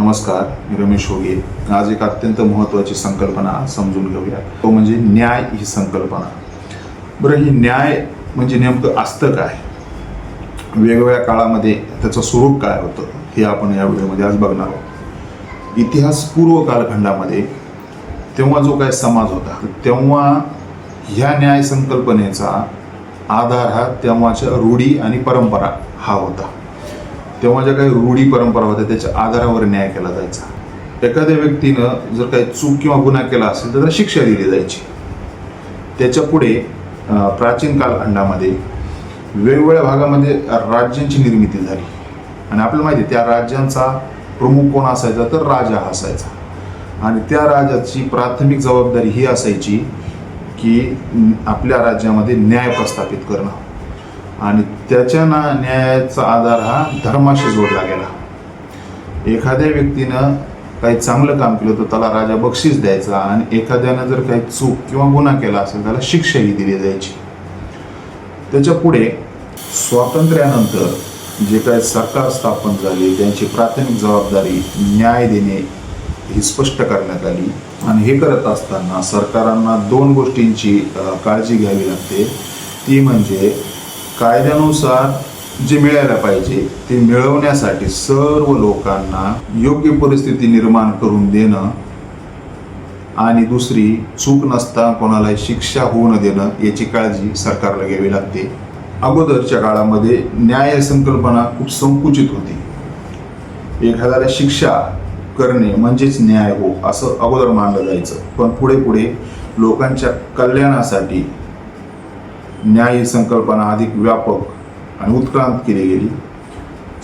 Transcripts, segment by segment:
नमस्कार मी रमेश होगे आज एक अत्यंत महत्त्वाची संकल्पना समजून घेऊया. तो म्हणजे न्याय ही संकल्पना. बरं ही न्याय म्हणजे नेमकं असतं काय? वेगवेगळ्या काळामध्ये त्याचं स्वरूप काय होतं हे आपण या व्हिडिओमध्ये आज बघणार आहोत. इतिहास पूर्व कालखंडामध्ये तेव्हा जो काय समाज होता तेव्हा ह्या न्याय संकल्पनेचा आधार हा तेव्हाच्या रूढी आणि परंपरा हा होता. तेव्हा ज्या काही रूढी परंपरा होत्या त्याच्या आधारावर न्याय केला जायचा. एखाद्या व्यक्तीनं जर काही चूक किंवा गुन्हा केला असेल तर त्याला शिक्षा दिली जायची. त्याच्या पुढे प्राचीन कालखंडामध्ये वेगवेगळ्या भागामध्ये राज्यांची निर्मिती झाली. आणि आपल्याला माहिती आहे, त्या राज्यांचा प्रमुख कोण असायचा तर राजा असायचा. आणि त्या राजाची प्राथमिक जबाबदारी ही असायची की आपल्या राज्यामध्ये न्याय प्रस्थापित करणं. आणि त्याच्या ना न्यायाचा आधार हा धर्माशी जोडला गेला. एखाद्या व्यक्तीनं काही चांगलं काम केलं तर त्याला राजा बक्षीस द्यायचा आणि एखाद्यानं जर काही चूक किंवा गुन्हा केला असेल त्याला शिक्षाही दिली जायची. त्याच्या पुढे स्वातंत्र्यानंतर जे काही सरकार स्थापन झाले त्यांची प्राथमिक जबाबदारी न्याय देणे ही स्पष्ट करण्यात आली. आणि हे करत असताना सरकारांना दोन गोष्टींची काळजी घ्यावी लागते. ती म्हणजे कायद्यानुसार जे मिळायला पाहिजे ते मिळवण्यासाठी सर्व लोकांना योग्य परिस्थिती निर्माण करून देणं आणि दुसरी चूक नसता कोणाला शिक्षा होऊ न देणं याची काळजी सरकारला घ्यावी लागते. अगोदरच्या काळामध्ये न्याय संकल्पना खूप संकुचित होती. एखाद्याला शिक्षा करणे म्हणजेच न्याय हो असं अगोदर मानलं जायचं. पण पुढे पुढे लोकांच्या कल्याणासाठी न्याय ही संकल्पना अधिक व्यापक आणि उत्क्रांत केली गेली.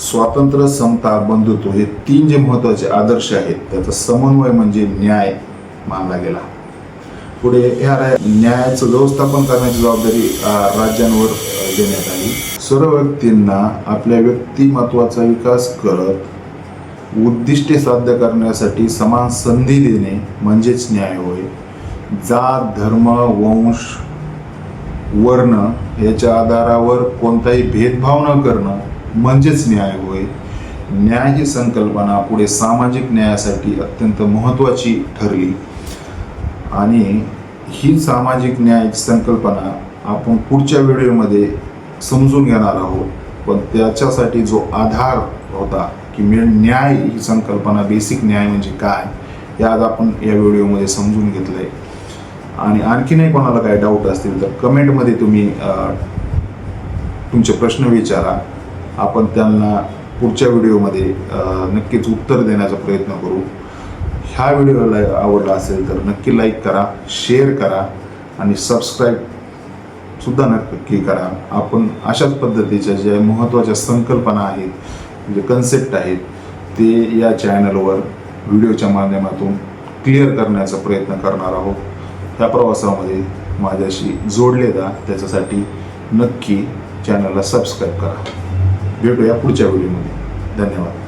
स्वातंत्र्य समता बंधुत्व हे तीन जे महत्त्वाचे आदर्श आहेत त्याचा समन्वय म्हणजे न्याय मानला गेला. पुढे ह्या न्यायाचं व्यवस्थापन करण्याची जबाबदारी राज्यांवर देण्यात आली. सर्व व्यक्तींना आपल्या व्यक्तिमत्वाचा विकास करत उद्दिष्टे साध्य करण्यासाठी समान संधी देणे म्हणजेच न्याय होय. जात धर्म वंश वर्ण याच्या आधारावर कोणताही भेदभाव न करणं म्हणजेच न्याय होय. न्याय ही संकल्पना पुढे सामाजिक न्यायासाठी अत्यंत महत्त्वाची ठरली. आणि ही सामाजिक न्याय संकल्पना आपण पुढच्या व्हिडिओमध्ये समजून घेणार आहोत. पण त्याच्यासाठी जो आधार होता की मी न्याय ही संकल्पना बेसिक न्याय म्हणजे काय हे आज आपण या व्हिडिओमध्ये समजून घेतलं आहे आणि आणखीनही कोणाला काही डाऊट असतील तर कमेंटमध्ये तुम्ही तुमचे प्रश्न विचारा. आपण त्यांना पुढच्या व्हिडिओमध्ये नक्कीच उत्तर देण्याचा प्रयत्न करू. ह्या व्हिडिओला आवडला असेल तर नक्की लाईक करा शेअर करा आणि सबस्क्राईब सुद्धा नक्की करा. आपण अशाच पद्धतीच्या ज्या महत्त्वाच्या संकल्पना आहेत जे कन्सेप्ट आहेत ते या चॅनलवर व्हिडिओच्या माध्यमातून क्लिअर करण्याचा प्रयत्न करणार आहोत. ह्या प्रवासामध्ये माझ्याशी जोडले जा त्याच्यासाठी नक्की चॅनलला सबस्क्राईब करा. भेटूया पुढच्या व्हिडिओमध्ये धन्यवाद.